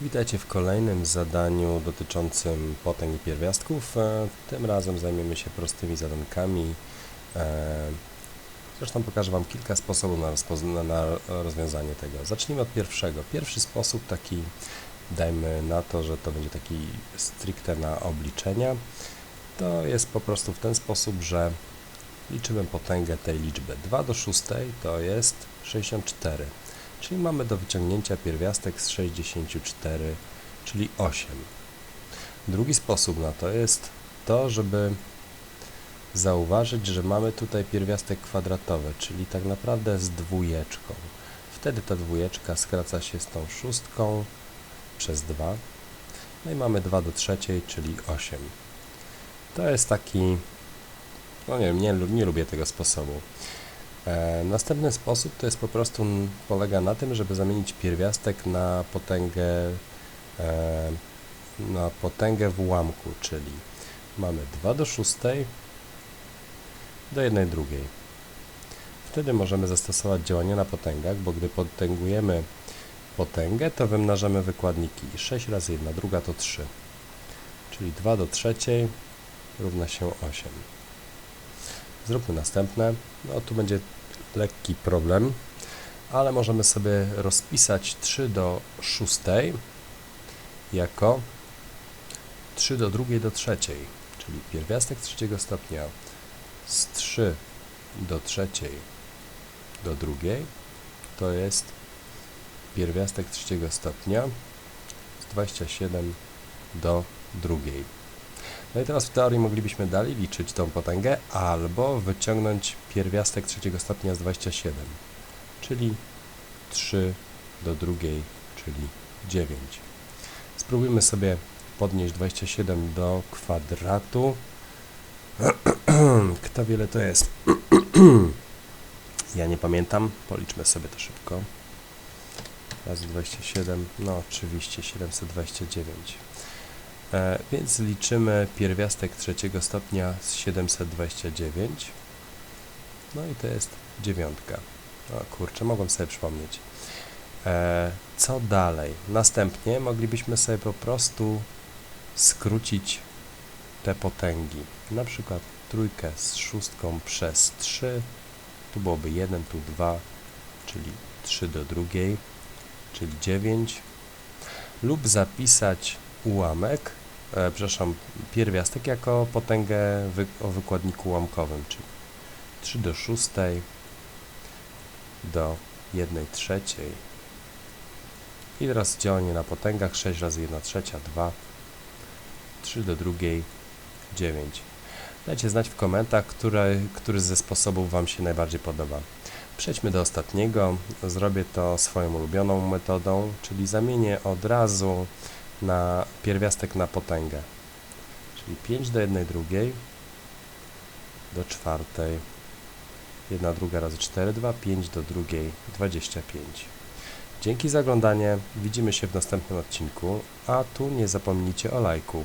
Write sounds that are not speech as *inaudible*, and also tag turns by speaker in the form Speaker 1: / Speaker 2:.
Speaker 1: Witajcie w kolejnym zadaniu dotyczącym potęg i pierwiastków. E, Tym razem zajmiemy się prostymi zadankami. E, Zresztą pokażę Wam kilka sposobów na, na rozwiązanie tego. Zacznijmy od pierwszego. Pierwszy sposób taki, dajmy na to, że to będzie taki stricte na obliczenia, to jest po prostu w ten sposób, że liczymy potęgę tej liczby. 2 do 6 to jest 64. Czyli mamy do wyciągnięcia pierwiastek z 64, czyli 8. Drugi sposób na to jest to, żeby zauważyć, że mamy tutaj pierwiastek kwadratowy, czyli tak naprawdę z dwójeczką. Wtedy ta dwójeczka skraca się z tą szóstką przez 2. No i mamy 2 do trzeciej, czyli 8. To jest taki, no nie wiem, nie, nie lubię tego sposobu. E, następny sposób to jest po prostu polega na tym, żeby zamienić pierwiastek na potęgę e, na potęgę w ułamku, czyli mamy 2 do 6 do 1 drugiej. Wtedy możemy zastosować działanie na potęgach, bo gdy potęgujemy potęgę, to wymnażamy wykładniki. 6 razy 1 druga to 3. Czyli 2 do trzeciej równa się 8. Zróbmy następne. No tu będzie lekki problem, ale możemy sobie rozpisać 3 do 6 jako 3 do drugiej do trzeciej, czyli pierwiastek trzeciego stopnia z 3 do trzeciej do drugiej to jest pierwiastek trzeciego stopnia z 27 do drugiej. No i teraz w teorii moglibyśmy dalej liczyć tą potęgę, albo wyciągnąć pierwiastek trzeciego stopnia z 27, czyli 3 do drugiej, czyli 9. Spróbujmy sobie podnieść 27 do kwadratu. *clears throat* Kto wiele to jest? *clears throat* ja nie pamiętam. Policzmy sobie to szybko. Razy 27, no oczywiście 729. E, więc liczymy pierwiastek trzeciego stopnia z 729. No i to jest dziewiątka. O kurczę, mogłem sobie przypomnieć. E, co dalej? Następnie moglibyśmy sobie po prostu skrócić te potęgi. Na przykład trójkę z szóstką przez 3. Tu byłoby 1, tu 2, czyli 3 do drugiej, czyli 9. Lub zapisać ułamek, e, przepraszam, pierwiastek jako potęgę wy, o wykładniku ułamkowym, czyli 3 do 6 do 1 trzeciej. I teraz działanie na potęgach 6 razy 1 trzecia 2, 3 do drugiej 9. Dajcie znać w komentarzach, który, który ze sposobów Wam się najbardziej podoba. Przejdźmy do ostatniego. Zrobię to swoją ulubioną metodą, czyli zamienię od razu na pierwiastek na potęgę. Czyli 5 do 1 drugiej do czwartej. 1 druga razy 4, 2, 5 do drugiej, 25. Dzięki za oglądanie, widzimy się w następnym odcinku, a tu nie zapomnijcie o lajku.